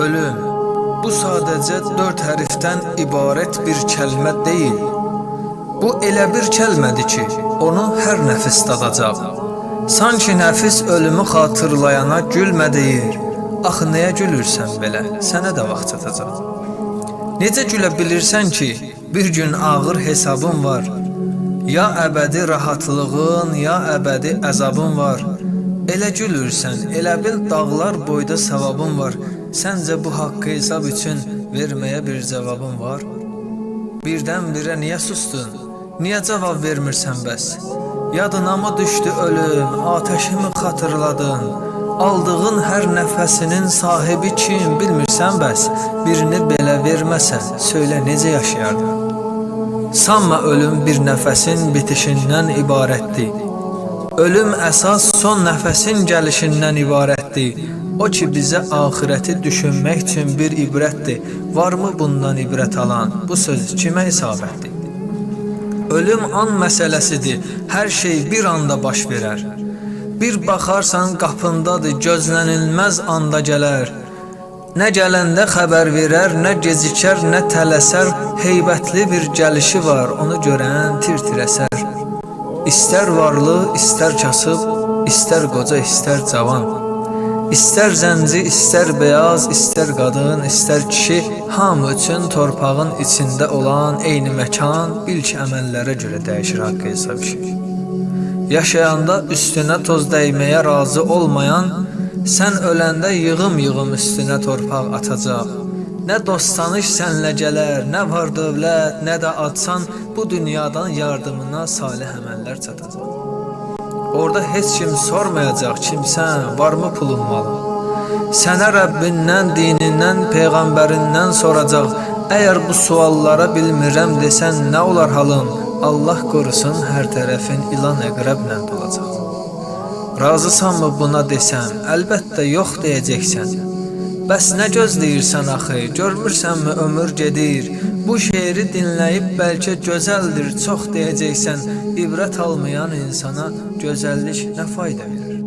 Ölüm bu sadəcə dörd hərfdən ibarət bir kəlmə deyil. Bu elə bir kəlmədir ki, onu hər nəfis dadacaq. Sanki nəfis ölümü xatırlayana gülmə deyir. Axı nəyə gülürsən belə? Sənə də vaxt çatacaq. Necə gülə ki, bir gün ağır hesabın var. Ya əbədi rahatlığın, ya əbədi əzabın var. Elə gülürsən, elə bil dağlar boyda savabın var. Səncə bu haqqı hesab üçün verməyə bir cavabın var? Birdən-birə niyə sustun? Niyə cavab vermirsən bəs? Yadına mı düşdü ölüm, ateşimi xatırladın? Aldığın hər nəfəsinin sahibi kim bilmirsən bəs? Birini belə verməsən, söylə necə yaşayardın? Sanma ölüm bir nəfəsin bitişindən ibarətdir. Ölüm əsas son nəfəsin gəlişindən ibarətdir. O ki bizə axirəti düşünmək üçün bir ibrətdir. Varmı bundan ibrət alan? Bu söz kimə isabətdir? Ölüm an məsələsidir. Hər şey bir anda baş verər. Bir baxarsan qapındadır, gözlənilməz anda gələr. Nə gələndə xəbər verər, nə gecikər, nə tələsər, heybətli bir gəlişi var, onu görən tir-tir əsər. İstər varlı, istər kasıb, istər qoca, istər cavan. İstər zənci, istər beyaz, istər qadın, istər kişi, hamı üçün torpağın içində olan eyni məkan, ilk əməllərə görə dəyişir haqqı hesab şey. Yaşayanda üstünə toz dəyməyə razı olmayan, sən öləndə yığım-yığım üstünə torpaq atacaq. Nə dost tanış sənlə gələr, nə var dövlət, nə də atsan bu dünyadan yardımına salih əməllər çatacaq. Orada heç kim sormayacaq kimsən, varmı pulun malı. Sənə Rəbbindən, dinindən, peyğəmbərindən soracaq. Əgər bu suallara bilmirəm desən nə olar halın? Allah qorusun hər tərəfin ilan əqrəblə dolacaq. Razısanmı buna desəm? Əlbəttə yox deyəcəksən. Bəs nə gözləyirsən axı? Görmürsənmi ömür gedir? Bu şeiri dinləyib bəlkə gözəldir, çox deyəcəksən. İbrət almayan insana gözəllik nə fayda verir?